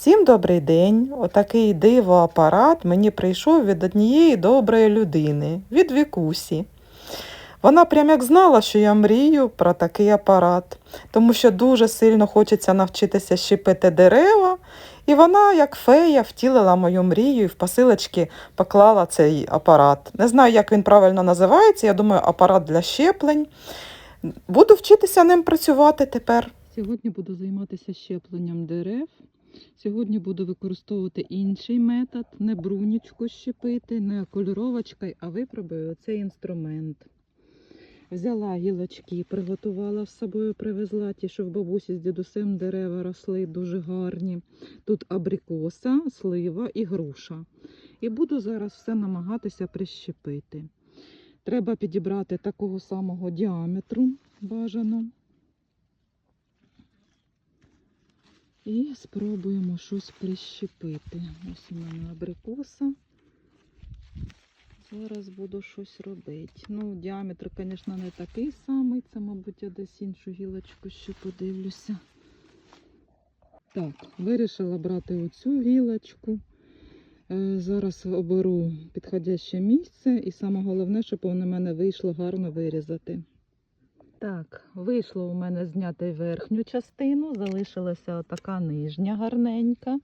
Всім добрий день. Отакий диво-апарат мені прийшов від однієї доброї людини, від Вікусі. Вона прям як знала, що я мрію про такий апарат, тому що дуже сильно хочеться навчитися щепити дерева. І вона, як фея, втілила мою мрію і в посилочки поклала цей апарат. Не знаю, як він правильно називається. Я думаю, апарат для щеплень. Буду вчитися ним працювати тепер. Сьогодні буду займатися щепленням дерев. Сьогодні буду використовувати інший метод, не брунічку щепити, не кольоровочкою, а випробую цей інструмент. Взяла гілочки, приготувала з собою, привезла ті, що в бабусі з дідусем дерева росли дуже гарні. Тут абрикоса, слива і груша. І буду зараз все намагатися прищепити. Треба підібрати такого самого діаметру бажано. І спробуємо щось прищепити. Ось у мене абрикоса. Зараз буду щось робити. Ну, діаметр, звісно, не такий самий. Це, мабуть, я десь іншу гілочку ще подивлюся. Так, вирішила брати оцю гілочку. Е, Зараз оберу підходяще місце і саме головне, щоб у мене вийшло гарно вирізати. Так, вийшло у мене зняти верхню частину, залишилася така нижня гарненька.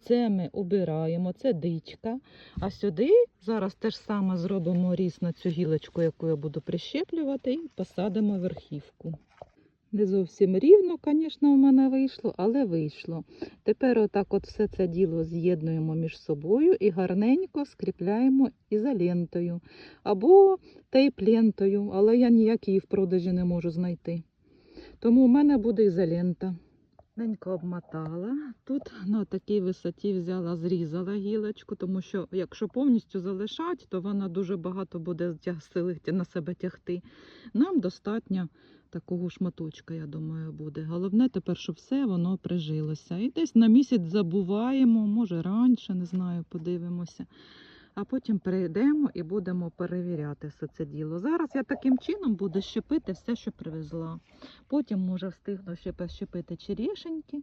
Це ми обираємо, це дичка. А сюди зараз те ж саме зробимо різ на цю гілочку, яку я буду прищеплювати, і посадимо верхівку. Не зовсім рівно, звісно, у мене вийшло, але вийшло. Тепер отак от все це діло з'єднуємо між собою і гарненько скріпляємо ізолентою або тейп-лентою, але я ніяк в продажі не можу знайти. Тому у мене буде ізолента. Ненько обмотала. Тут на такій висоті взяла, зрізала гілочку, тому що якщо повністю залишати, то вона дуже багато буде сили на себе тягти. Нам достатньо такого шматочка, я думаю, буде. Головне тепер, щоб все воно прижилося. І десь на місяць забуваємо, може раніше, не знаю, подивимося. А потім перейдемо і будемо перевіряти все це діло. Зараз я таким чином буду щепити все, що привезла. Потім, може, встигну ще щепити черешеньки,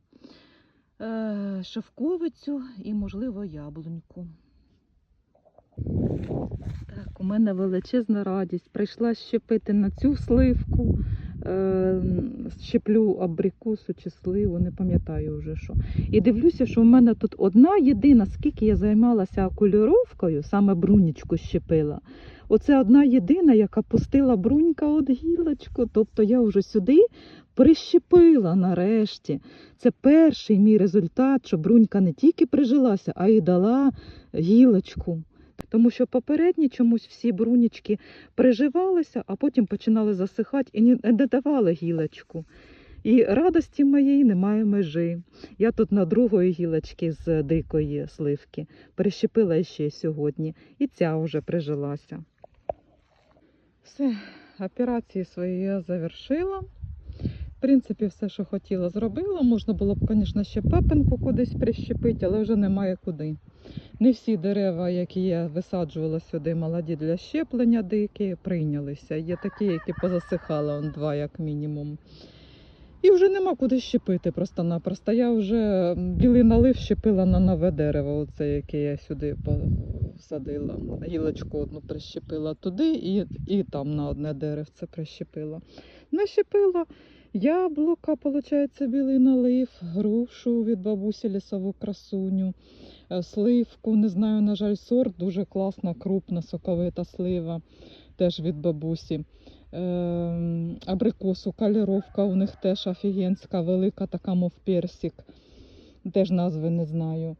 е, шовковицю і, можливо, яблуньку. Так, у мене величезна радість. Прийшла щепити на цю сливку. Е, щеплю абрикосу чи сливу, не пам'ятаю вже що. І дивлюся, що в мене тут одна єдина, скільки я займалася кольоровкою, саме брунічку щепила. Оце одна єдина, яка пустила брунька от гілочку. Тобто я вже сюди прищепила нарешті. Це перший мій результат, що брунька не тільки прижилася, а й дала гілочку. Тому що попередні чомусь всі брунічки приживалися, а потім починали засихати і не давали гілочку. І радості моєї немає межі. Я тут на другої гілочки з дикої сливки прищепила ще сьогодні, і ця вже прижилася. Все, операції свої я завершила. В принципі, все, що хотіла, зробила. Можна було б, звісно, ще пепенку кудись прищепити, але вже немає куди. Не всі дерева, які я висаджувала сюди, молоді для щеплення дикі, прийнялися. Є такі, які позасихали, он два як мінімум. І вже нема куди щепити просто-напросто. Я вже білий налив щепила на нове дерево, оце, яке я сюди посадила. Гілочку одну прищепила туди і, і там на одне деревце прищепила. Нащепила яблука, виходить, білий налив, грушу від бабусі лісову красуню е, сливку, не знаю, на жаль, сорт, дуже класна, крупна, соковита слива, теж від бабусі. Ем, Абрикосу, каліровка у них теж офігенська, велика, така, мов персик. Теж назви не знаю.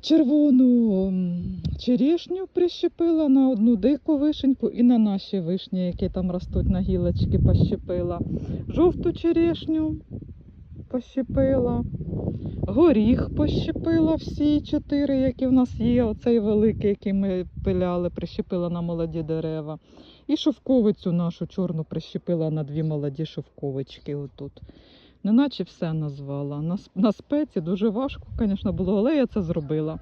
Червону черешню прищепила на одну дику вишеньку і на наші вишні, які там ростуть на гілочки, пощепила. Жовту черешню пощепила. Горіх пощепила всі чотири, які в нас є. Оцей великий, який ми пиляли, прищепила на молоді дерева. І шовковицю нашу чорну прищепила на дві молоді шовковички отут. Неначе все назвала. На, на спеці дуже важко, звісно, було, але я це зробила.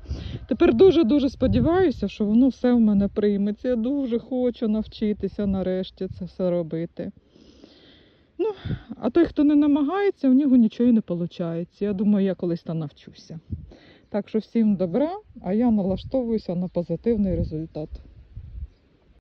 Тепер дуже-дуже сподіваюся, що воно все в мене прийметься. Я дуже хочу навчитися нарешті це все робити. Ну, А той, хто не намагається, у нього нічого не виходить. Я думаю, я колись там навчуся. Так що всім добра, а я налаштовуюся на позитивний результат.